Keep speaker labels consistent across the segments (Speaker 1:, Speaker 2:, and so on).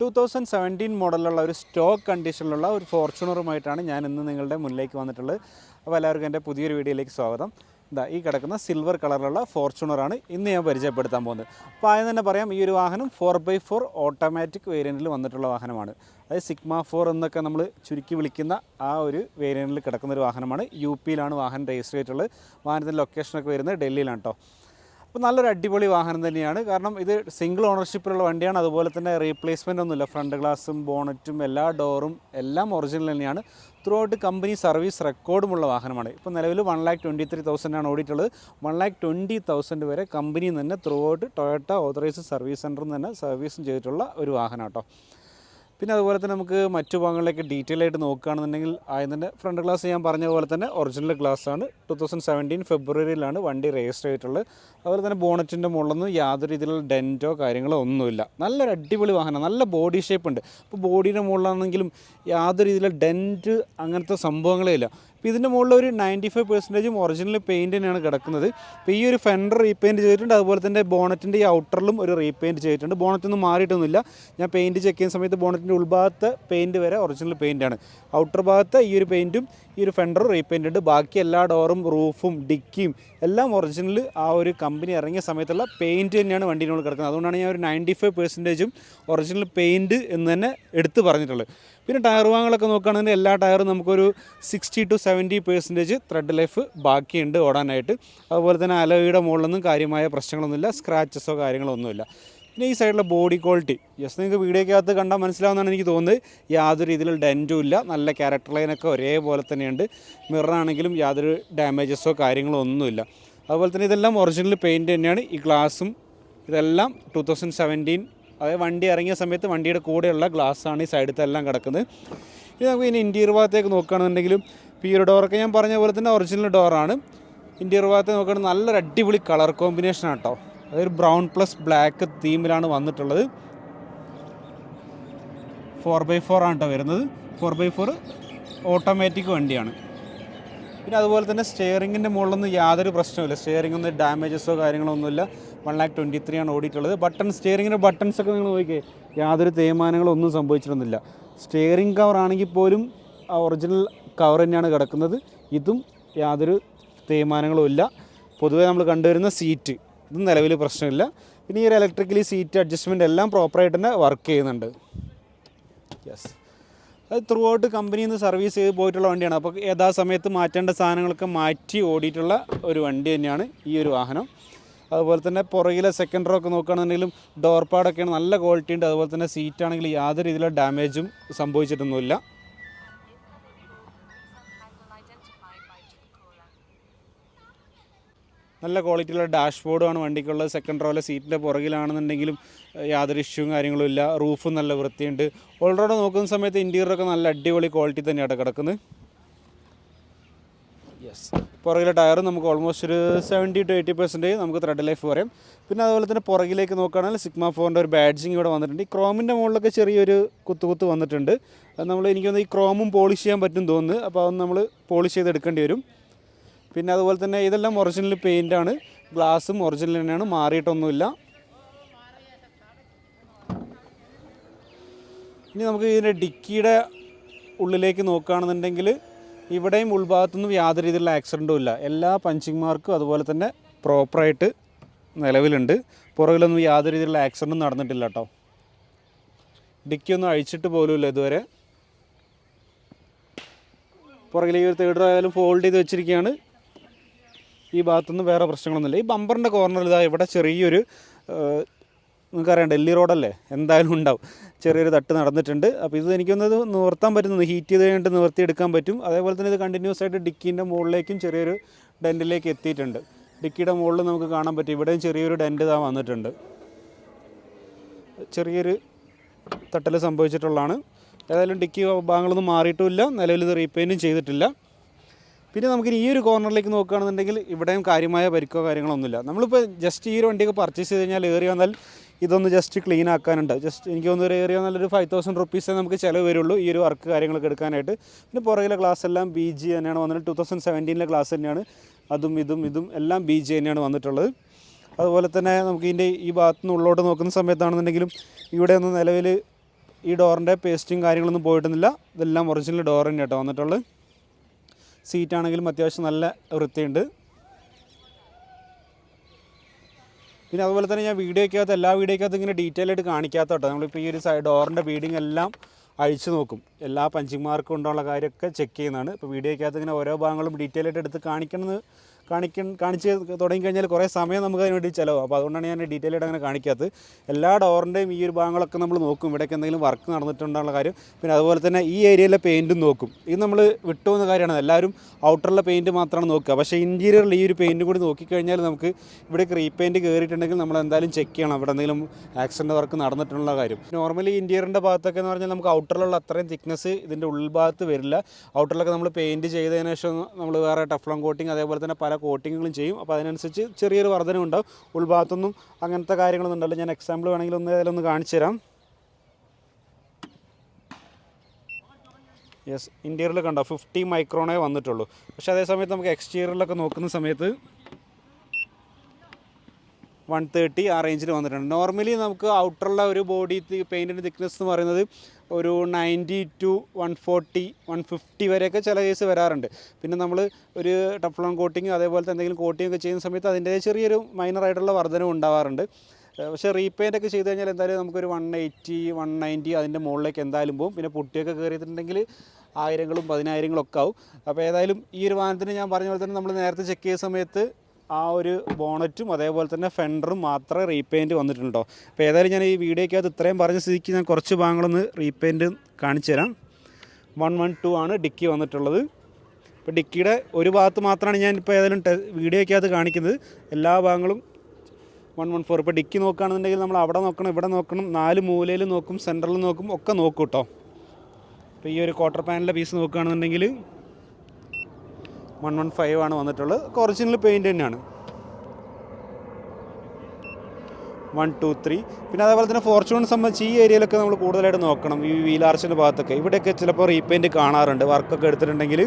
Speaker 1: To thousand seventeen മോഡലുള്ള ഒരു stock കണ്ടീഷനിലുള്ള ഒരു ഫോർച്യൂണറുമായിട്ടാണ് ഞാൻ ഇന്ന് നിങ്ങളുടെ മുന്നിലേക്ക് വന്നിട്ടുള്ളത്. അപ്പോൾ എല്ലാവർക്കും എന്റെ പുതിയൊരു വീഡിയോയിലേക്ക് സ്വാഗതം. ഇതാ ഈ കിടക്കുന്ന സിൽവർ കളറിലുള്ള ഫോർച്യൂണറാണ് ഇന്ന് ഞാൻ പരിചയപ്പെടുത്താൻ പോകുന്നത്. അപ്പോൾ ആദ്യം തന്നെ പറയാം ഈ ഒരു വാഹനം ഫോർ ബൈ ഫോർ ഓട്ടോമാറ്റിക് വേരിയന്റിൽ വന്നിട്ടുള്ള വാഹനമാണ്. അതായത് സിഗ്മ ഫോർ എന്നൊക്കെ നമ്മൾ ചുരുക്കി വിളിക്കുന്ന ആ ഒരു വേരിയന്റിൽ കിടക്കുന്ന ഒരു വാഹനമാണ്. യു പിയിലാണ് വാഹനം രജിസ്റ്റർ ചെയ്തിട്ടുള്ളത്. വാഹനത്തിന്റെ ലൊക്കേഷനൊക്കെ വരുന്നത് ഡൽഹിയിലാണ് കേട്ടോ അപ്പോൾ നല്ലൊരു അടിപൊളി വാഹനം തന്നെയാണ്. കാരണം ഇത് സിംഗിൾ ഓണർഷിപ്പിലുള്ള വണ്ടിയാണ്. അതുപോലെ തന്നെ റീപ്ലേസ്മെന്റ് ഒന്നുമില്ല. ഫ്രണ്ട് ഗ്ലാസും ബോണറ്റും എല്ലാ ഡോറും എല്ലാം ഒറിജിനൽ തന്നെയാണ്. ത്രൂ ഔട്ട് കമ്പനി സർവീസ് റെക്കോർഡുമുള്ള വാഹനമാണ്. ഇപ്പോൾ നിലവിൽ വൺ ലാക്ക് ട്വന്റി ത്രീ തൗസൻഡാണ് ഓടിയിട്ടുള്ളത്. വൺ ലാക്ക് ട്വന്റി തൗസൻഡ് വരെ കമ്പനിയിൽ നിന്ന് തന്നെ throughout Toyota authorised service സെന്ററിൽ നിന്ന് തന്നെ സർവീസും ചെയ്തിട്ടുള്ള ഒരു വാഹനം കേട്ടോ പിന്നെ അതുപോലെ തന്നെ നമുക്ക് മറ്റു ഭാഗങ്ങളിലേക്ക് ഡീറ്റെയിൽ ആയിട്ട് നോക്കുകയാണെന്നുണ്ടെങ്കിൽ ആദ്യം തന്നെ ഫ്രണ്ട് ഗ്ലാസ് ഞാൻ പറഞ്ഞ പോലെ തന്നെ ഒറിജിനൽ ഗ്ലാസ് ആണ്. ടു തൗസൻഡ് സെവന്റീൻ ഫെബ്രുവരിയിലാണ് വണ്ടി രജിസ്റ്റർ ചെയ്തിട്ടുള്ളത്. അതുപോലെ തന്നെ ബോണറ്റിന്റെ മുകളിലൊന്നും യാതൊരു രീതിയിലുള്ള ഡെന്റോ കാര്യങ്ങളോ ഒന്നുമില്ല. നല്ലൊരു അടിപൊളി വാഹനം നല്ല ബോഡി ഷേപ്പ് ഉണ്ട്. ഇപ്പോൾ ബോഡിയുടെ മുകളിലാണെങ്കിലും യാതൊരു രീതിയിലുള്ള ഡെന്റ് അങ്ങനത്തെ സംഭവങ്ങളേ ഇല്ല. അപ്പോൾ ഇതിന്റെ മുകളിൽ ഒരു നയന്റി ഫൈവ് പെർസെന്റേജും ഒറിജിനൽ പെയിന്റ് തന്നെയാണ് കിടക്കുന്നത്. ഇപ്പോൾ ഈ ഒരു ഫെൻഡർ റീപെയിന്റ് ചെയ്തിട്ടുണ്ട്. അതുപോലെ തന്നെ ബോണറ്റിന്റെ ഈ ഔട്ടറിലും ഒരു റീപെയിന്റ് ചെയ്തിട്ടുണ്ട്. ബോണറ്റൊന്നും മാറിയിട്ടൊന്നുമില്ല. ഞാൻ പെയിന്റ് ചെക്ക് ചെയ്യുന്ന സമയത്ത് ബോണറ്റിന്റെ ഉൾഭാഗത്തെ പെയിന്റ് വരെ ഒറിജിനൽ ആണ്. ഔട്ടർ ഭാഗത്തെ ഈ ഒരു പെയിന്റും ഈ ഒരു ഫെൻഡറും റീപെയിന്റ് ഉണ്ട്. ബാക്കി എല്ലാ ഡോറും റൂഫും ഡിക്കിയും എല്ലാം ഒറിജിനൽ ആ ഒരു കമ്പനി ഇറങ്ങിയ സമയത്തുള്ള പെയിന്റ് തന്നെയാണ് വണ്ടീന്റെ കിടക്കുന്നത്. അതുകൊണ്ടാണ് ഞാൻ ഒരു നയന്റി ഫൈവ് പെർസെന്റേജും ഒറിജിനൽ പെയിന്റ് എന്ന് തന്നെ എടുത്തു പറഞ്ഞിട്ടുള്ളത്. പിന്നെ ടയർ വാങ്ങലൊക്കെ നോക്കുകയാണെങ്കിൽ എല്ലാ ടയറും നമുക്കൊരു sixty two seventy percentage thread life ബാക്കിയുണ്ട് ഓടാനായിട്ട്. അതുപോലെ തന്നെ അലോയുടെ മുകളിലൊന്നും കാര്യമായ പ്രശ്നങ്ങളൊന്നുമില്ല സ്ക്രാച്ചസോ കാര്യങ്ങളോ ഒന്നുമില്ല പിന്നെ ഈ സൈഡിലെ ബോഡി ക്വാളിറ്റി ജസ്റ്റ് നിങ്ങൾക്ക് വീഡിയോക്കകത്ത് കണ്ടാൽ മനസ്സിലാവുന്നതാണ് എനിക്ക് തോന്നുന്നത്. യാതൊരു രീതിയിലുള്ള ഡെന്റും ഇല്ല. നല്ല ക്യാരക്ടർ ലൈനൊക്കെ ഒരേപോലെ തന്നെയുണ്ട്. മിററാണെങ്കിലും യാതൊരു ഡാമേജസോ കാര്യങ്ങളോ ഒന്നുമില്ല. അതുപോലെ തന്നെ ഇതെല്ലാം ഒറിജിനൽ പെയിന്റ് തന്നെയാണ്. ഈ ഗ്ലാസും ഇതെല്ലാം ടു തൗസൻഡ് സെവന്റീൻ അതായത് വണ്ടി ഇറങ്ങിയ സമയത്ത് വണ്ടിയുടെ കൂടെയുള്ള ഗ്ലാസ്സാണ് ഈ സൈഡിൽ എല്ലാം കിടക്കുന്നത്. ഇത് നമുക്ക് ഇനി ഇന്റീരിയർ ഭാഗത്തേക്ക് നോക്കുകയാണെന്നുണ്ടെങ്കിലും ഇപ്പോൾ ഈ ഒരു ഡോറൊക്കെ ഞാൻ പറഞ്ഞ പോലെ തന്നെ ഒറിജിനൽ ഡോറാണ് ഇന്റീരിയർ ഭാഗത്ത് നോക്കുകയാണെങ്കിൽ നല്ലൊരു അടിപൊളി കളർ കോമ്പിനേഷൻ ആട്ടോ അതൊരു ബ്രൗൺ പ്ലസ് ബ്ലാക്ക് തീമിലാണ് വന്നിട്ടുള്ളത്. ഫോർ ബൈ ഫോർ ആണ് കേട്ടോ വരുന്നത്. ഫോർ ബൈ ഫോർ ഓട്ടോമാറ്റിക് വണ്ടിയാണ്. പിന്നെ അതുപോലെ തന്നെ സ്റ്റിയറിങ്ങിന്റെ മുകളിലൊന്നും യാതൊരു പ്രശ്നമില്ല സ്റ്റിയറിംഗ് ഒന്നും ഡാമേജസോ കാര്യങ്ങളോ ഒന്നുമില്ല. വൺ ലാക്ക് ട്വന്റി ത്രീ ആണ് ഓടിയിട്ടുള്ളത്. ബട്ടൺ സ്റ്റിയറിങ്ങിന്റെ ബട്ടൺസ് ഒക്കെ നിങ്ങൾ നോക്കിയേ യാതൊരു തേയ്മാനങ്ങളും ഒന്നും സംഭവിച്ചിരുന്നില്ല. സ്റ്റിയറിംഗ് കവർ ആണെങ്കിൽ പോലും ആ ഒറിജിനൽ കവർ തന്നെയാണ് കിടക്കുന്നത്. ഇതും യാതൊരു തേയ്മാനങ്ങളും ഇല്ല. പൊതുവേ നമ്മൾ കണ്ടുവരുന്ന സീറ്റ് ഇതും നിലവിൽ പ്രശ്നമില്ല. പിന്നെ ഈ ഒരു ഇലക്ട്രിക്കലി സീറ്റ് അഡ്ജസ്റ്റ്മെന്റ് എല്ലാം പ്രോപ്പറായിട്ട് തന്നെ വർക്ക് ചെയ്യുന്നുണ്ട്. യെസ് അത് ത്രൂ ഔട്ട് കമ്പനിയിൽ നിന്ന് സർവീസ് ചെയ്ത് പോയിട്ടുള്ള വണ്ടിയാണ്. അപ്പോൾ യഥാസമയത്ത് മാറ്റേണ്ട സാധനങ്ങളൊക്കെ മാറ്റി ഓടിയിട്ടുള്ള ഒരു വണ്ടി തന്നെയാണ് ഈ ഒരു വാഹനം. അതുപോലെ തന്നെ പുറകിലെ സെക്കൻഡ് റോക്ക് നോക്കുകയാണെന്നുണ്ടെങ്കിലും ഡോർ പാഡൊക്കെയാണ് നല്ല ക്വാളിറ്റി ഉണ്ട്. അതുപോലെ തന്നെ സീറ്റ് ആണെങ്കിൽ യാതൊരു രീതിയിലുള്ള ഡാമേജും സംഭവിച്ചിട്ടൊന്നുമില്ല. നല്ല ക്വാളിറ്റിയുള്ള ഡാഷ്ബോർഡുമാണ് വണ്ടിക്കുള്ളത്. സെക്കൻഡ് റോയിലെ സീറ്റിന്റെ പുറകിലാണെന്നുണ്ടെങ്കിലും യാതൊരു ഇഷ്യൂവും കാര്യങ്ങളും ഇല്ല. റൂഫും നല്ല വൃത്തിയുണ്ട്. ഓൾറോഡ് നോക്കുന്ന സമയത്ത് ഇന്റീരിയറൊക്കെ നല്ല അടിപൊളി ക്വാളിറ്റി തന്നെയാണ് കിടക്കുന്നത്. യെസ് പുറകിലെ ടയർ നമുക്ക് ഓൾമോസ്റ്റ് ഒരു സെവന്റി ടു എയ്റ്റി പെർസെന്റേജ് നമുക്ക് ത്രെഡ് ലൈഫ് പറയും പിന്നെ അതുപോലെ തന്നെ പുറകിലേക്ക് നോക്കുകയാണെങ്കിൽ സിഗ്മ ഫോറിന്റെ ഒരു ബാഡ്ജിങ് ഇവിടെ വന്നിട്ടുണ്ട്. ഈ ക്രോമിന്റെ മുകളിലൊക്കെ ചെറിയൊരു കുത്തു കുത്ത് വന്നിട്ടുണ്ട്. അത് നമ്മൾ എനിക്കൊന്ന് ഈ ക്രോമും പോളിഷ് ചെയ്യാൻ പറ്റും തോന്നുന്നു. അപ്പോൾ അത് നമ്മൾ പോളിഷ് ചെയ്ത് എടുക്കേണ്ടി വരും. പിന്നെ അതുപോലെ തന്നെ ഇതെല്ലാം ഒറിജിനൽ പെയിന്റാണ് ഗ്ലാസും ഒറിജിനൽ തന്നെയാണ്. മാറിയിട്ടൊന്നുമില്ല. ഇനി നമുക്ക് ഇതിന്റെ ഡിക്കിയുടെ ഉള്ളിലേക്ക് നോക്കുകയാണെന്നുണ്ടെങ്കിൽ ഇവിടെയും ഉൾഭാഗത്തൊന്നും യാതൊരു രീതിയിലുള്ള ആക്സിഡന്റും ഇല്ല. എല്ലാ പഞ്ചിങ് മാർക്കും അതുപോലെ തന്നെ പ്രോപ്പറായിട്ട് നിലവിലുണ്ട്. പുറകിലൊന്നും യാതൊരു രീതിയിലുള്ള ആക്സിഡന്റും നടന്നിട്ടില്ല കേട്ടോ ഡിക്കിയൊന്നും അഴിച്ചിട്ട് പോലുമില്ല ഇതുവരെ. പുറകിലേക്ക് ഒരു തേർഡ് ആയാലും ഫോൾഡ് ചെയ്ത് വെച്ചിരിക്കുകയാണ്. ഈ ഭാഗത്തുനിന്ന് വേറെ പ്രശ്നങ്ങളൊന്നുമില്ല. ഈ ബമ്പറിന്റെ കോർണറിൽ ഇതാ ഇവിടെ ചെറിയൊരു നിങ്ങൾക്കറിയാം ഡൽഹി റോഡല്ലേ? എന്തായാലും ഉണ്ടാവും. ചെറിയൊരു തട്ട് നടന്നിട്ടുണ്ട്. അപ്പോൾ ഇത് എനിക്കൊന്നത് നിവർത്താൻ പറ്റുന്നു ഹീറ്റ് ചെയ്ത് കഴിഞ്ഞിട്ട് നിവർത്തിയെടുക്കാൻ പറ്റും. അതേപോലെ തന്നെ ഇത് കണ്ടിന്യൂസ് ആയിട്ട് ഡിക്കീന്റെ മുകളിലേക്കും ചെറിയൊരു ഡെന്റിലേക്ക് എത്തിയിട്ടുണ്ട്. ഡിക്കിയുടെ മുകളിൽ നമുക്ക് കാണാൻ പറ്റും. ഇവിടെയും ചെറിയൊരു ഡെന്റ് ഇതാ വന്നിട്ടുണ്ട്. ചെറിയൊരു തട്ടൽ സംഭവിച്ചിട്ടുള്ളതാണ്. ഏതായാലും ഡിക്കി ഭാഗങ്ങളൊന്നും മാറിയിട്ടുമില്ല. നിലവിൽ ഇത് റീപെയിന്റും ചെയ്തിട്ടില്ല. പിന്നെ നമുക്ക് ഈ ഒരു കോർണറിലേക്ക് നോക്കുകയാണെന്നുണ്ടെങ്കിൽ ഇവിടെയും കാര്യമായ പരിക്കോ കാര്യങ്ങളൊന്നുമില്ല. നമ്മളിപ്പോൾ ജസ്റ്റ് ഈ ഒരു വണ്ടിയൊക്കെ പർച്ചേസ് ചെയ്ത് കഴിഞ്ഞാൽ ഏറി വന്നാൽ ഇതൊന്ന് ജസ്റ്റ് ക്ലീൻ ആക്കാനുണ്ട്. ജസ്റ്റ് എനിക്ക് തോന്നുന്നു ഒരു ഏറിയ നല്ലൊരു ഫൈവ് തൗസൻഡ് റുപ്പീസേ നമുക്ക് ചിലവ് വരുള്ളൂ ഈ ഒരു വർക്ക് കാര്യങ്ങളൊക്കെ എടുക്കാനായിട്ട്. പിന്നെ പുറകിലെ ക്ലാസ് എല്ലാം ബി ജി തന്നെയാണ് വന്നിട്ട് ടു തൗസൻഡ് സെവന്റീനിലെ ഗ്ലാസ് തന്നെയാണ്. അതും ഇതും ഇതും എല്ലാം ബി ജി തന്നെയാണ് വന്നിട്ടുള്ളത്. അതുപോലെ തന്നെ നമുക്ക് ഇതിന്റെ ഈ ഭാഗത്തു നിന്ന് ഉള്ളോട്ട് നോക്കുന്ന സമയത്താണെന്നുണ്ടെങ്കിലും ഇവിടെ ഒന്നും നിലവിൽ ഈ ഡോറിന്റെ പേസ്റ്റും കാര്യങ്ങളൊന്നും പോയിട്ടൊന്നുമില്ല. ഇതെല്ലാം ഒറിജിനൽ ഡോർ തന്നെ കേട്ടോ വന്നിട്ടുള്ളത് സീറ്റാണെങ്കിലും അത്യാവശ്യം നല്ല വൃത്തിയുണ്ട്. പിന്നെ അതുപോലെ തന്നെ ഞാൻ വീഡിയോയ്ക്കകത്ത് എല്ലാ വീഡിയോയ്ക്കകത്ത് ഇങ്ങനെ ഡീറ്റെയിൽ ആയിട്ട് കാണിക്കാത്ത കേട്ടോ നമ്മളിപ്പോൾ ഈ ഒരു സൈഡ് ഡോറിന്റെ ബീഡിങ് എല്ലാം അഴിച്ചു നോക്കും. എല്ലാ പഞ്ചിങ് മാർക്കും ഉണ്ടുള്ള കാര്യമൊക്കെ ചെക്ക് ചെയ്യുന്നതാണ്. ഇപ്പോൾ വീഡിയോയ്ക്കകത്ത് ഇങ്ങനെ ഓരോ ഭാഗങ്ങളും ഡീറ്റെയിൽ ആയിട്ട് എടുത്ത് കാണിക്കണമെന്ന് കാണിക്ക കാണിച്ച് തുടങ്ങിക്കഴിഞ്ഞാൽ കുറേ സമയം നമുക്ക് അതിന് വേണ്ടി ചിലവ് അപ്പോൾ അതുകൊണ്ടാണ് ഞാൻ ഡീറ്റെയിൽ ആയിട്ട് അങ്ങനെ കാണിക്കാത്തത്. എല്ലാ ഡോറിന്റെയും ഈ ഒരു ഭാഗങ്ങളൊക്കെ നമ്മൾ നോക്കും. ഇവിടേക്ക് എന്തെങ്കിലും വർക്ക് നടന്നിട്ടുണ്ടെന്നുള്ള കാര്യം. പിന്നെ അതുപോലെ തന്നെ ഈ ഏരിയയിലെ പെയിന്റും നോക്കും. ഇത് നമ്മൾ വിട്ടുപോകുന്ന കാര്യമാണ്. എല്ലാവരും ഔട്ടറിലെ പെയിന്റ് മാത്രമാണ് നോക്കുക. പക്ഷേ ഇന്റീരിയറിൽ ഈ ഒരു പെയിന്റ് കൂടി നോക്കിക്കഴിഞ്ഞാൽ നമുക്ക് ഇവിടേക്ക് റീപെയിന്റ് കയറിയിട്ടുണ്ടെങ്കിൽ നമ്മൾ എന്തായാലും ചെക്ക് ചെയ്യണം. അവിടെ എന്തെങ്കിലും ആക്സിഡന്റ് വർക്ക് നടന്നിട്ടുള്ള കാര്യം. നോർമലി ഇന്റീരിയറിന്റെ ഭാഗത്തൊക്കെ എന്ന് പറഞ്ഞാൽ നമുക്ക് ഔട്ടറിലുള്ള അത്രയും തിക്നെസ് ഇതിന്റെ ഉൾഭാഗത്ത് വരില്ല. ഔട്ടറിലൊക്കെ നമ്മൾ പെയിന്റ് ചെയ്തതിന് ശേഷം നമ്മൾ വേറെ ടഫ്ലോൺ കോട്ടിങ് അതേപോലെ തന്നെ പല കോട്ടിങ്ങുകളും ചെയ്യും. അപ്പോൾ അതിനനുസരിച്ച് ചെറിയൊരു വർധന ഉണ്ടാവും. ഉൾഭാഗത്തൊന്നും അങ്ങനത്തെ കാര്യങ്ങളൊന്നും ഉണ്ടല്ലോ ഞാൻ എക്സാമ്പിൾ വേണമെങ്കിൽ ഒന്ന് അതിലൊന്ന് കാണിച്ചു തരാം. യെസ് ഇന്റീരിയറിൽ കണ്ടോ ഫിഫ്റ്റി മൈക്രോണേ വന്നിട്ടുള്ളൂ. പക്ഷേ അതേ സമയത്ത് നമുക്ക് എക്സ്റ്റീരിയറിലൊക്കെ നോക്കുന്ന സമയത്ത് വൺ തേർട്ടി ആ റേഞ്ചിൽ വന്നിട്ടുണ്ട്. നോർമലി നമുക്ക് ഔട്ടറുള്ള ഒരു ബോഡി പെയിന്റിന്റെ തിക്നെസ് എന്ന് പറയുന്നത് ഒരു ninety to one forty one fifty വരെയൊക്കെ ചില കേസ് വരാറുണ്ട്. പിന്നെ നമ്മൾ ഒരു ടഫ്ലോൺ കോട്ടിങ് അതേപോലത്തെ എന്തെങ്കിലും കോട്ടിംഗ് ഒക്കെ ചെയ്യുന്ന സമയത്ത് അതിന്റെ ചെറിയൊരു മൈനറായിട്ടുള്ള വർധനവും ഉണ്ടാവാറുണ്ട്. പക്ഷേ റീപെയിന്റ് ഒക്കെ ചെയ്ത് കഴിഞ്ഞാൽ എന്തായാലും നമുക്കൊരു വൺ എയ്റ്റി വൺ നയന്റി അതിന്റെ മുകളിലേക്ക് എന്തായാലും പോകും പിന്നെ പൊട്ടിയൊക്കെ കയറിയിട്ടുണ്ടെങ്കിൽ ആയിരങ്ങളും പതിനായിരങ്ങളും ഒക്കെ ആവും. അപ്പോൾ ഏതായാലും ഈ ഒരു വാഹനത്തിന് ഞാൻ പറഞ്ഞ പോലെ തന്നെ നമ്മൾ നേരത്തെ ചെക്ക് ചെയ്ത സമയത്ത് ആ ഒരു ബോണറ്റും അതേപോലെ തന്നെ ഫെൻഡറും മാത്രമേ റീപെയിന്റ് വന്നിട്ടുണ്ടോ? അപ്പോൾ ഏതായാലും ഞാൻ ഈ വീഡിയോയ്ക്കകത്ത് ഇത്രയും പറഞ്ഞ സ്ഥിതിക്ക് ഞാൻ കുറച്ച് ഭാഗങ്ങളൊന്ന് റീപെയിന്റ് കാണിച്ചു തരാം. വൺ വൺ ടു ആണ് ഡിക്കി വന്നിട്ടുള്ളത്. ഇപ്പോൾ ഡിക്കിയുടെ ഒരു ഭാഗത്ത് മാത്രമാണ് ഞാൻ ഇപ്പോൾ ഏതായാലും ടെ വീഡിയോയ്ക്കകത്ത് കാണിക്കുന്നത്. എല്ലാ ഭാഗങ്ങളും വൺ വൺ ഫോർ. ഇപ്പോൾ ഡിക്കി നോക്കുകയാണെന്നുണ്ടെങ്കിൽ നമ്മൾ അവിടെ നോക്കണം ഇവിടെ നോക്കണം നാല് മൂലയിൽ നോക്കും സെന്ററിൽ നോക്കും ഒക്കെ നോക്കും കേട്ടോ. അപ്പോൾ ഈ ഒരു ക്വാർട്ടർ പാനലിന്റെ പീസ് നോക്കുകയാണെന്നുണ്ടെങ്കിൽ വൺ വൺ ഫൈവ് ആണ് വന്നിട്ടുള്ളത്. ഒറിജിനൽ പെയിന്റ് തന്നെയാണ്. വൺ ടു ത്രീ പിന്നെ അതേപോലെ തന്നെ ഫോർച്യൂൺ സംബന്ധിച്ച് ഈ ഏരിയയിലൊക്കെ നമ്മൾ കൂടുതലായിട്ട് നോക്കണം. ഈ വീലാർച്ചിന്റെ ഭാഗത്തൊക്കെ. ഇവിടെയൊക്കെ ചിലപ്പോൾ റീപെയിന്റ് കാണാറുണ്ട്. വർക്കൊക്കെ എടുത്തിട്ടുണ്ടെങ്കിൽ.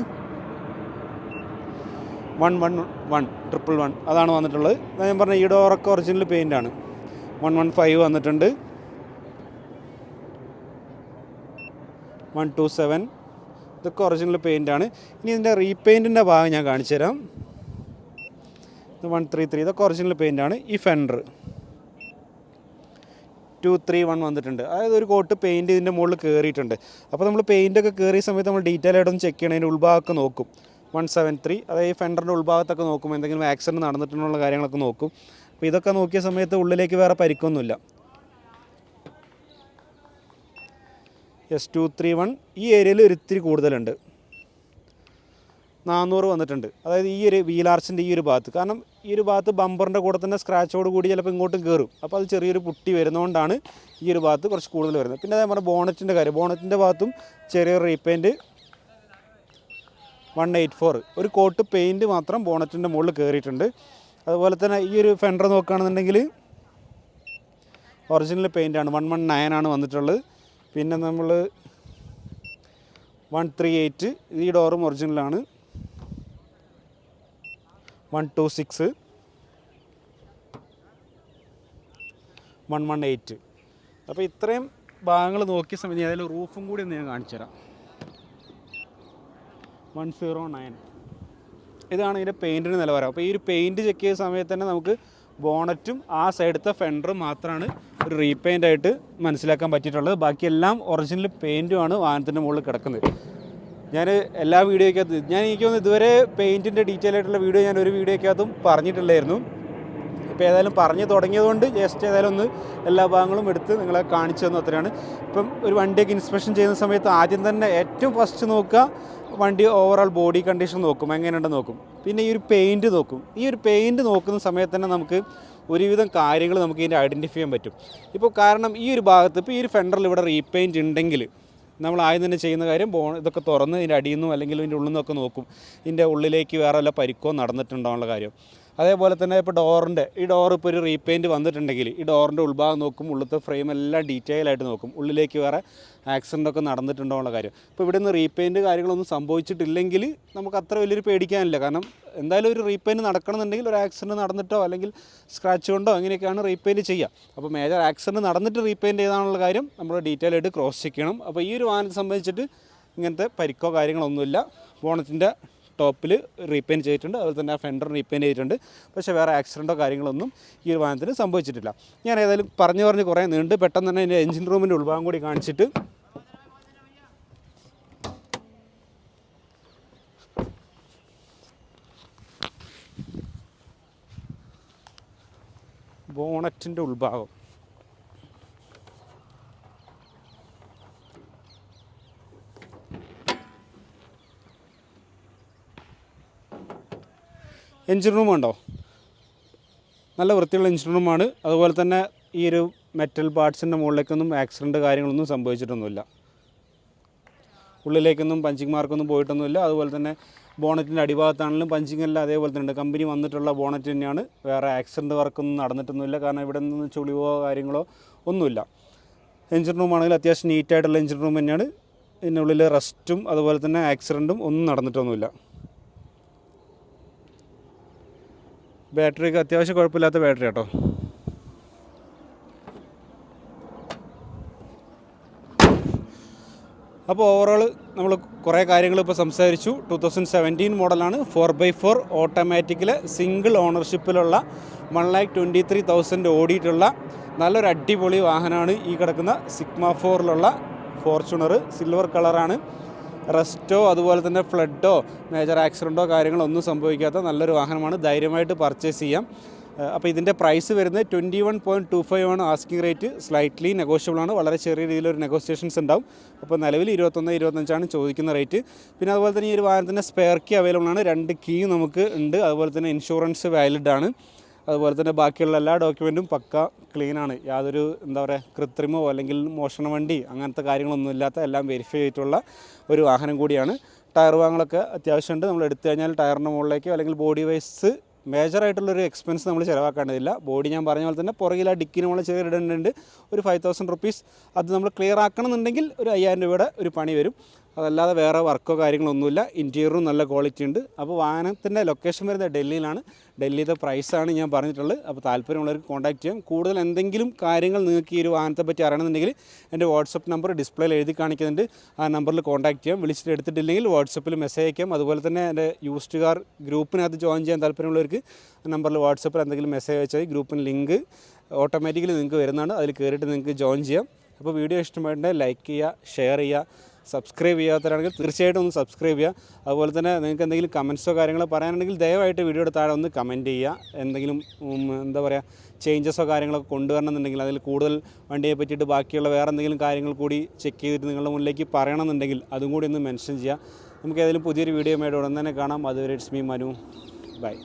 Speaker 1: One one one triple one അതാണ് വന്നിട്ടുള്ളത്. ഞാൻ പറഞ്ഞ ഈ ഡോറൊക്കെ ഒറിജിനൽ പെയിന്റ് ആണ്. വൺ വൺ ഫൈവ് വന്നിട്ടുണ്ട്. വൺ ടു സെവൻ ഇതൊക്കെ ഒറിജിനൽ ആണ്. ഇനി ഇതിന്റെ റീപെയിന്റിന്റെ ഭാഗം ഞാൻ കാണിച്ചു തരാം. വൺ ത്രീ ത്രീ ഇതൊക്കെ ഒറിജിനൽ പെയിന്റ് ആണ്. ഈ ഫെൻഡർ ടു ത്രീ വൺ വന്നിട്ടുണ്ട്. അതായത് ഒരു കോട്ട് പെയിന്റ് ഇതിന്റെ മുകളിൽ കയറിയിട്ടുണ്ട് അപ്പോൾ നമ്മൾ പെയിന്റൊക്കെ കയറിയ സമയത്ത് നമ്മൾ ഡീറ്റെയിൽ ആയിട്ടൊന്ന് ചെക്ക് ചെയ്യണം. അതിന്റെ ഉൾഭാഗമൊക്കെ നോക്കും. വൺ സെവൻ ത്രീ അതായത് ഈ ഫെൻഡറിന്റെ ഉൾഭാഗത്തൊക്കെ നോക്കും എന്തെങ്കിലും ആക്സിഡന്റ് നടന്നിട്ടുള്ള കാര്യങ്ങളൊക്കെ നോക്കും. അപ്പോൾ ഇതൊക്കെ നോക്കിയ സമയത്ത് ഉള്ളിലേക്ക് വേറെ പരിക്കൊന്നുമില്ല. എസ് ടു ത്രീ വൺ ഈ ഏരിയയിൽ ഒരിത്തിരി കൂടുതലുണ്ട്. നാനൂറ് വന്നിട്ടുണ്ട്. അതായത് ഈ ഒരു വീലാർച്ചിന്റെ ഈ ഒരു ഭാഗത്ത്. കാരണം ഈ ഒരു ഭാഗത്ത് ബമ്പറിന്റെ കൂടെ തന്നെ സ്ക്രാച്ചോട് കൂടി ചിലപ്പോൾ ഇങ്ങോട്ടും കയറും അപ്പോൾ അത് ചെറിയൊരു പുട്ടി വരുന്നതുകൊണ്ടാണ് ഈ ഒരു ഭാഗത്ത് കുറച്ച് കൂടുതൽ വരുന്നത്. പിന്നെ അതേപോലെ ബോണറ്റിന്റെ കാര്യം. ബോണറ്റിന്റെ ഭാഗത്തും ചെറിയൊരു റീപെയിന്റ് വൺ എയ്റ്റ് ഫോർ ഒരു കോട്ട് പെയിന്റ് മാത്രം ബോണറ്റിന്റെ മുകളിൽ കയറിയിട്ടുണ്ട് അതുപോലെ തന്നെ ഈ ഒരു ഫെൻഡർ നോക്കുകയാണെന്നുണ്ടെങ്കിൽ ഒറിജിനൽ പെയിന്റാണ് വൺ വൺ നയൻ ആണ് വന്നിട്ടുള്ളത്. പിന്നെ നമ്മൾ വൺ ത്രീ എയ്റ്റ് ഈ ഡോറും ഒറിജിനലാണ് one two six one one eight അപ്പോൾ ഇത്രയും ഭാഗങ്ങൾ നോക്കിയ സമയത്ത് അതിൽ റൂഫും കൂടി ഒന്ന് ഞാൻ കാണിച്ചു തരാം. വൺ സീറോ നയൻ ഇതാണ് ഇതിന്റെ പെയിന്റിന് നിലവാരം. അപ്പോൾ ഈ ഒരു പെയിന്റ് ചെക്ക് ചെയ്ത സമയത്ത് തന്നെ നമുക്ക് ബോണറ്റും ആ സൈഡത്തെ ഫെൻഡറും മാത്രമാണ് ഒരു റീപെയിന്റ് ആയിട്ട് മനസ്സിലാക്കാൻ പറ്റിയിട്ടുള്ളത്. ബാക്കിയെല്ലാം ഒറിജിനൽ പെയിന്റുമാണ് വാഹനത്തിന്റെ മുകളിൽ കിടക്കുന്നത്. ഞാൻ എല്ലാ വീഡിയോയ്ക്കകത്ത് ഞാൻ എനിക്ക് തോന്നുന്നു ഇതുവരെ പെയിന്റിന്റെ ഡീറ്റെയിൽ ആയിട്ടുള്ള വീഡിയോ ഞാൻ ഒരു വീഡിയോയ്ക്കകത്തും പറഞ്ഞിട്ടില്ലായിരുന്നു. ഇപ്പോൾ ഏതായാലും പറഞ്ഞു തുടങ്ങിയതുകൊണ്ട് ജസ്റ്റ് ഏതായാലും ഒന്ന് എല്ലാ ഭാഗങ്ങളും എടുത്ത് നിങ്ങളെ കാണിച്ചു തന്നു അത്രയാണ്. ഇപ്പം ഒരു വണ്ടിയൊക്കെ ഇൻസ്പെക്ഷൻ ചെയ്യുന്ന സമയത്ത് ആദ്യം തന്നെ ഏറ്റവും ഫസ്റ്റ് നോക്കുക വണ്ടി ഓവറോൾ ബോഡി കണ്ടീഷൻ നോക്കും എങ്ങനെയുണ്ടെന്ന് നോക്കും. പിന്നെ ഈ ഒരു പെയിന്റ് നോക്കും. ഈ ഒരു പെയിന്റ് നോക്കുന്ന സമയത്ത് തന്നെ നമുക്ക് ഒരുവിധം കാര്യങ്ങൾ നമുക്ക് ഇതിന്റെ ഐഡന്റിഫൈ ചെയ്യാൻ പറ്റും. ഇപ്പോൾ കാരണം ഈ ഒരു ഭാഗത്ത് ഇപ്പോൾ ഈ ഒരു ഫെൻഡറിൽ ഇവിടെ റീപെയിന്റ് ഉണ്ടെങ്കിൽ നമ്മൾ ആദ്യം തന്നെ ചെയ്യുന്ന കാര്യം ബോൺ ഇതൊക്കെ തുറന്ന് ഇതിന്റെ അടിയിൽ നിന്നും അല്ലെങ്കിൽ ഇതിന്റെ ഉള്ളിൽ നിന്നൊക്കെ നോക്കും. ഇതിന്റെ ഉള്ളിലേക്ക് വേറെ വല്ല പരിക്കോ നടന്നിട്ടുണ്ടോ എന്നുള്ള കാര്യം. അതേപോലെ തന്നെ ഇപ്പോൾ ഡോറിന്റെ ഈ ഡോർ ഇപ്പോൾ ഒരു റീപെയിന്റ് വന്നിട്ടുണ്ടെങ്കിൽ ഈ ഡോറിന്റെ ഉൾഭാഗം നോക്കും ഉള്ളത്തെ ഫ്രെയിം എല്ലാം ഡീറ്റെയിൽ ആയിട്ട് നോക്കും. ഉള്ളിലേക്ക് വേറെ ആക്സിഡന്റ് ഒക്കെ നടന്നിട്ടുണ്ടോ എന്നുള്ള കാര്യം. ഇപ്പോൾ ഇവിടെ നിന്ന് റീപെയിന്റ് കാര്യങ്ങളൊന്നും സംഭവിച്ചിട്ടില്ലെങ്കിൽ നമുക്ക് അത്ര വലിയൊരു പേടിക്കാനില്ല. കാരണം എന്തായാലും ഒരു റീപെയിന്റ് നടക്കണമെന്നുണ്ടെങ്കിൽ ഒരു ആക്സിഡന്റ് നടന്നിട്ടോ അല്ലെങ്കിൽ സ്ക്രാച്ച് കൊണ്ടോ അങ്ങനെയൊക്കെയാണ് റീപെയിന്റ് ചെയ്യുക. അപ്പോൾ മേജർ ആക്സിഡന്റ് നടന്നിട്ട് റീപെയിന്റ് ചെയ്താണുള്ള കാര്യം നമ്മൾ ഡീറ്റെയിൽ ആയിട്ട് ക്രോസ് ചെയ്യണം. അപ്പോൾ ഈ ഒരു വാഹനത്തെ സംബന്ധിച്ചിട്ട് ഇങ്ങനത്തെ പരിക്കോ കാര്യങ്ങളൊന്നുമില്ല. ബോണറ്റിന്റെ ടോപ്പിൽ റീപെയിന്റ് ചെയ്തിട്ടുണ്ട്. അതുപോലെ തന്നെ ആ ഫെൻഡർ റീപെയിന്റ് ചെയ്തിട്ടുണ്ട്. പക്ഷേ വേറെ ആക്സിഡന്റോ കാര്യങ്ങളൊന്നും ഈ ഒരു വാഹനത്തിന് സംഭവിച്ചിട്ടില്ല. ഞാൻ ഏതായാലും പറഞ്ഞു പറഞ്ഞ് കുറേ നീണ്ട് പെട്ടെന്ന് തന്നെ എന്റെ എഞ്ചിൻ റൂമിന്റെ ഉൾഭാഗം കൂടി കാണിച്ചിട്ട് ബോണറ്റിന്റെ ഉൾഭാഗം. എഞ്ചിൻ റൂം ഉണ്ടോ? നല്ല വൃത്തിയുള്ള എഞ്ചിൻ റൂമാണ് അതുപോലെ തന്നെ ഈ ഒരു മെറ്റൽ പാർട്സിന്റെ മുകളിലേക്കൊന്നും ആക്സിഡന്റ് കാര്യങ്ങളൊന്നും സംഭവിച്ചിട്ടൊന്നുമില്ല. ഉള്ളിലേക്കൊന്നും പഞ്ചിങ് മാർക്കൊന്നും പോയിട്ടൊന്നുമില്ല. അതുപോലെ തന്നെ ബോണറ്റിന്റെ അടിഭാഗത്താണെങ്കിലും പഞ്ചിങ് എല്ലാം അതേപോലെ തന്നെ ഉണ്ട്. കമ്പനി വന്നിട്ടുള്ള ബോണറ്റ് തന്നെയാണ്. വേറെ ആക്സിഡന്റ് വർക്കൊന്നും നടന്നിട്ടൊന്നുമില്ല. കാരണം ഇവിടെ നിന്ന് ചുളിവോ കാര്യങ്ങളോ ഒന്നുമില്ല. എഞ്ചിൻ റൂം ആണെങ്കിൽ അത്യാവശ്യം നീറ്റായിട്ടുള്ള എഞ്ചിൻ റൂം തന്നെയാണ്. ഇതിനുള്ളിൽ റെസ്റ്റും അതുപോലെ തന്നെ ആക്സിഡന്റും ഒന്നും നടന്നിട്ടൊന്നുമില്ല. ബാറ്ററിക്ക് അത്യാവശ്യം കുഴപ്പമില്ലാത്ത ബാറ്ററി കേട്ടോ അപ്പോൾ ഓവറോൾ നമ്മൾ കുറേ കാര്യങ്ങൾ ഇപ്പോൾ സംസാരിച്ചു. ടു തൗസൻഡ് സെവന്റീൻ മോഡലാണ് ഫോർ ബൈ ഫോർ ഓട്ടോമാറ്റിക്കിൽ single ഓണർഷിപ്പിലുള്ള one lakh twenty three thousand ഓടിയിട്ടുള്ള നല്ലൊരു അടിപൊളി വാഹനമാണ് ഈ കിടക്കുന്ന സിഗ്മ ഫോറിലുള്ള ഫോർച്യൂണർ സിൽവർ കളറാണ് റെസ്റ്റോ അതുപോലെ തന്നെ ഫ്ലഡോ മേജർ ആക്സിഡന്റോ കാര്യങ്ങളോ ഒന്നും സംഭവിക്കാത്ത നല്ലൊരു വാഹനമാണ്. ധൈര്യമായിട്ട് പർച്ചേസ് ചെയ്യാം. അപ്പോൾ ഇതിന്റെ പ്രൈസ് വരുന്നത് twenty one point two five ആണ്. ആസ്കിംഗ് റേറ്റ് സ്ലൈറ്റ്ലി നെഗോഷ്യബിൾ ആണ്. വളരെ ചെറിയ രീതിയിലൊരു നെഗോഷിയേഷൻസ് ഉണ്ടാവും. അപ്പോൾ നിലവിൽ ഇരുപത്തൊന്ന് ഇരുപത്തഞ്ചാണ് ചോദിക്കുന്ന റേറ്റ് പിന്നെ അതുപോലെ തന്നെ ഈ ഒരു വാഹനത്തിന്റെ സ്പെയർ കീ അവൈലബിൾ ആണ്. രണ്ട് കീ നമുക്ക് ഉണ്ട്. അതുപോലെ തന്നെ ഇൻഷുറൻസ് വാലിഡ് ആണ്. അതുപോലെ തന്നെ ബാക്കിയുള്ള എല്ലാ ഡോക്യുമെന്റും പക്ക ക്ലീൻ ആണ്. യാതൊരു എന്താ പറയുക കൃത്രിമോ അല്ലെങ്കിൽ മോഷണ വണ്ടി അങ്ങനത്തെ കാര്യങ്ങളൊന്നും ഇല്ലാത്ത എല്ലാം വെരിഫൈ ചെയ്തിട്ടുള്ള ഒരു വാഹനം കൂടിയാണ്. ടയർ വാങ്ങലൊക്കെ അത്യാവശ്യമുണ്ട്. നമ്മൾ എടുത്തു കഴിഞ്ഞാൽ ടയറിന്റെ മുകളിലേക്കോ അല്ലെങ്കിൽ ബോഡി വൈസ് മേജറായിട്ടുള്ളൊരു എക്സ്പെൻസ് നമ്മൾ ചിലവാക്കേണ്ടതില്ല. ബോഡി ഞാൻ പറഞ്ഞ പോലെ തന്നെ പുറകിൽ ആ ഡിക്കിന് നമ്മൾ ചെറിയ ഇടേണ്ടതുണ്ട് ഒരു ഫൈവ് തൗസൻഡ് റുപ്പീസ് അത് നമ്മൾ ക്ലിയർ ആക്കണമെന്നുണ്ടെങ്കിൽ ഒരു അയ്യായിരം രൂപയുടെ ഒരു പണി വരും. അതല്ലാതെ വേറെ വർക്കോ കാര്യങ്ങളൊന്നുമില്ല. ഇന്റീരിയറും നല്ല ക്വാളിറ്റി ഉണ്ട്. അപ്പോൾ വാഹനത്തിന്റെ ലൊക്കേഷൻ വരുന്നത് ഡൽഹിയിലാണ്. ഡൽഹിയിലെ പ്രൈസാണ് ഞാൻ പറഞ്ഞിട്ടുള്ളത്. അപ്പോൾ താല്പര്യമുള്ളവർക്ക് കോൺടാക്ട് ചെയ്യാം. കൂടുതൽ എന്തെങ്കിലും കാര്യങ്ങൾ നിങ്ങൾക്ക് ഈ ഒരു വാഹനത്തെ പറ്റി അറിയണമെന്നുണ്ടെങ്കിൽ എന്റെ വാട്സപ്പ് നമ്പർ ഡിസ്പ്ലേയിൽ എഴുതി കാണിക്കുന്നുണ്ട്. ആ നമ്പറിൽ കോൺടാക്ട് ചെയ്യാം. വിളിച്ചിട്ട് എടുത്തിട്ടില്ലെങ്കിൽ വാട്സപ്പിൽ മെസ്സേജ് അയക്കാം. അതുപോലെ തന്നെ എന്റെ യൂസ്ഡ് കാർ ഗ്രൂപ്പിനകത്ത് ജോയിൻ ചെയ്യാൻ താല്പര്യമുള്ളവർക്ക് നമ്പറിൽ വാട്സപ്പിൽ എന്തെങ്കിലും മെസ്സേജ് അയച്ചാൽ ഗ്രൂപ്പിന് ലിങ്ക് ഓട്ടോമാറ്റിക്കലി നിങ്ങൾക്ക് വരുന്നതാണ്. അതിൽ കയറിയിട്ട് നിങ്ങൾക്ക് ജോയിൻ ചെയ്യാം. അപ്പോൾ വീഡിയോ ഇഷ്ടമായിട്ടുണ്ടെങ്കിൽ ലൈക്ക് ചെയ്യുക ഷെയർ ചെയ്യുക. സബ്സ്ക്രൈബ് ചെയ്യാത്തവരാണെങ്കിൽ തീർച്ചയായിട്ടും ഒന്ന് സബ്സ്ക്രൈബ് ചെയ്യുക. അതുപോലെ തന്നെ നിങ്ങൾക്ക് എന്തെങ്കിലും കമൻസോ കാര്യങ്ങളോ പറയാനുണ്ടെങ്കിൽ ദയവായിട്ട് വീഡിയോയുടെ താഴെ ഒന്ന് കമന്റ് ചെയ്യുക. എന്തെങ്കിലും എന്താ പറയുക ചേഞ്ചസോ കാര്യങ്ങളൊക്കെ കൊണ്ടുവരണമെന്നുണ്ടെങ്കിൽ അതിൽ കൂടുതൽ വണ്ടിയെ പറ്റിയിട്ട് ബാക്കിയുള്ള വേറെ എന്തെങ്കിലും കാര്യങ്ങൾ കൂടി ചെക്ക് ചെയ്തിട്ട് നിങ്ങളുടെ മുന്നിലേക്ക് പറയണമെന്നുണ്ടെങ്കിൽ അതും കൂടി ഒന്ന് മെൻഷൻ ചെയ്യുക. നമുക്ക് ഏതെങ്കിലും പുതിയൊരു വീഡിയോ മേടെ ഉടൻ തന്നെ കാണാം. അതുവരെ ഇറ്റ്സ് മീ മനു. ബൈ.